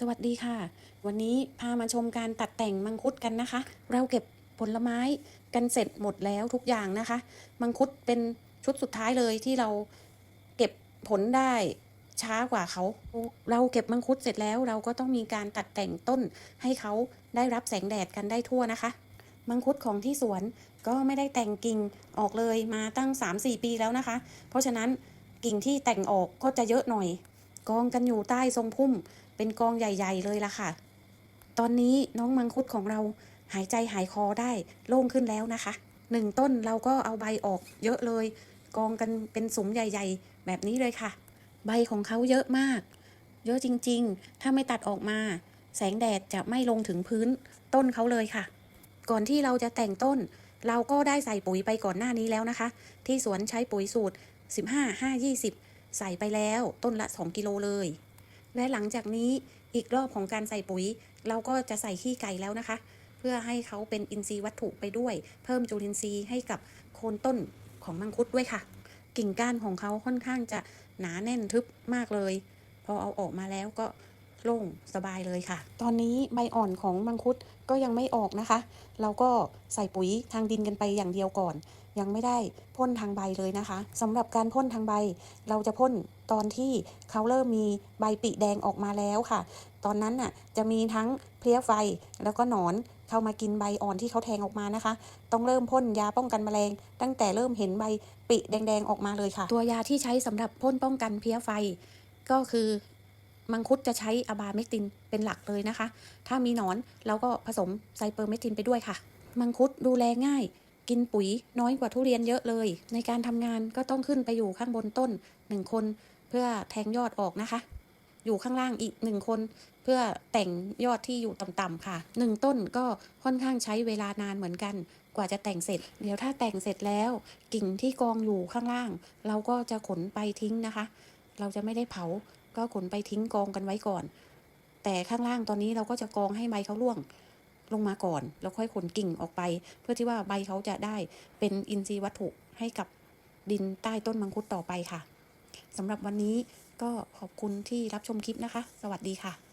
สวัสดีค่ะ วันนี้พามาชมการตัดแต่งมังคุดกันนะคะ เราเก็บผลไม้กันเสร็จหมดแล้วทุกอย่างนะคะ มังคุดเป็นชุดสุดท้ายเลยที่เราเก็บผลได้ช้ากว่าเขา เราเก็บมังคุดเสร็จแล้ว เราก็ต้องมีการตัดแต่งต้นให้เขาได้รับแสงแดดกันได้ทั่วนะคะ มังคุดของที่สวนก็ไม่ได้แต่งกิ่งออกเลยมาตั้ง 3-4 ปีแล้วนะคะ เพราะฉะนั้นกิ่งที่แต่งออกก็จะเยอะหน่อย กองกันอยู่ใต้ทรงพุ่ม เป็นกองใหญ่ ๆ เลยล่ะค่ะ ตอนนี้น้องมังคุดของเราหายใจหายคอได้โล่งขึ้นแล้วนะคะหนึ่งต้นเราก็เอาใบออกเยอะเลย กองกันเป็นสมใหญ่ ๆ แบบนี้เลยค่ะ ใบของเขาเยอะมาก เยอะจริง ๆ ถ้าไม่ตัดออกมา แสงแดดจะไม่ลงถึงพื้นต้นเขาเลยค่ะ ก่อนที่เราจะแต่งต้น เราก็ได้ใส่ปุ๋ยไปก่อนหน้านี้แล้วนะคะ ที่สวนใช้ปุ๋ยสูตร 15 5 20 ใส่ไปแล้วต้นละ 2 กิโลเลย และหลังจากนี้อีกรอบของการใส่ปุ๋ย เราก็จะใส่ขี้ไก่แล้วนะคะ เพื่อให้เขาเป็นอินทรีย์วัตถุไปด้วย เพิ่มจุลินทรีย์ให้กับโคนต้นของมังคุดด้วยค่ะ กิ่งก้านของเขาค่อนข้างจะหนาแน่นทึบมากเลย พอเอาออกมาแล้วก็ โล่งสบายเลยค่ะ ตอนนี้ใบอ่อนของมังคุดก็ยังไม่ออกนะคะ เราก็ใส่ปุ๋ยทางดินกันไปอย่างเดียวก่อน ยังไม่ได้พ่นทางใบเลยนะคะสำหรับการพ่นทางใบ เราจะพ่นตอนที่เขาเริ่มมีใบปีแดงออกมาแล้วค่ะ ตอนนั้นน่ะจะมีทั้งเพลี้ยไฟแล้วก็หนอนเข้ามากินใบอ่อนที่เขาแทงออกมานะคะ ต้องเริ่มพ่นยาป้องกันแมลง ตั้งแต่เริ่มเห็นใบปิแดงๆออกมาเลยค่ะ ตัวยาที่ใช้สำหรับพ่นป้องกันเพลี้ยไฟก็คือ มังคุดจะใช้อะบาเมกตินเป็นหลักเลยนะคะ ถ้ามีหนอนเราก็ผสมไซเปอร์เมกตินไปด้วยค่ะ มังคุดดูแลง่าย กินปุ๋ยน้อยกว่าทุเรียนเยอะเลย ในการทำงานก็ต้องขึ้นไปอยู่ข้างบนต้นหนึ่งคน เพื่อแทงยอดออกนะคะ อยู่ข้างล่างอีกหนึ่งคน เพื่อแต่งยอดที่อยู่ต่ำๆค่ะหนึ่งต้นก็ค่อนข้างใช้เวลานานเหมือนกันกว่าจะแต่งเสร็จ เดี๋ยวถ้าแต่งเสร็จแล้ว กิ่งที่กองอยู่ข้างล่าง เราก็จะขนไปทิ้งนะคะ เราจะไม่ได้เผา ก็ขนไปทิ้งกองกันไว้ก่อน แต่ข้างล่างตอนนี้เราก็จะกองให้ใบเขาร่วงลงมาก่อน แล้วค่อยขนกิ่งออกไป เพื่อที่ว่าใบเขาจะได้เป็นอินทรีย์วัตถุให้กับดินใต้ต้นมังคุดต่อไปค่ะสำหรับวันนี้ก็ขอบคุณที่รับชมคลิปนะคะ สวัสดีค่ะ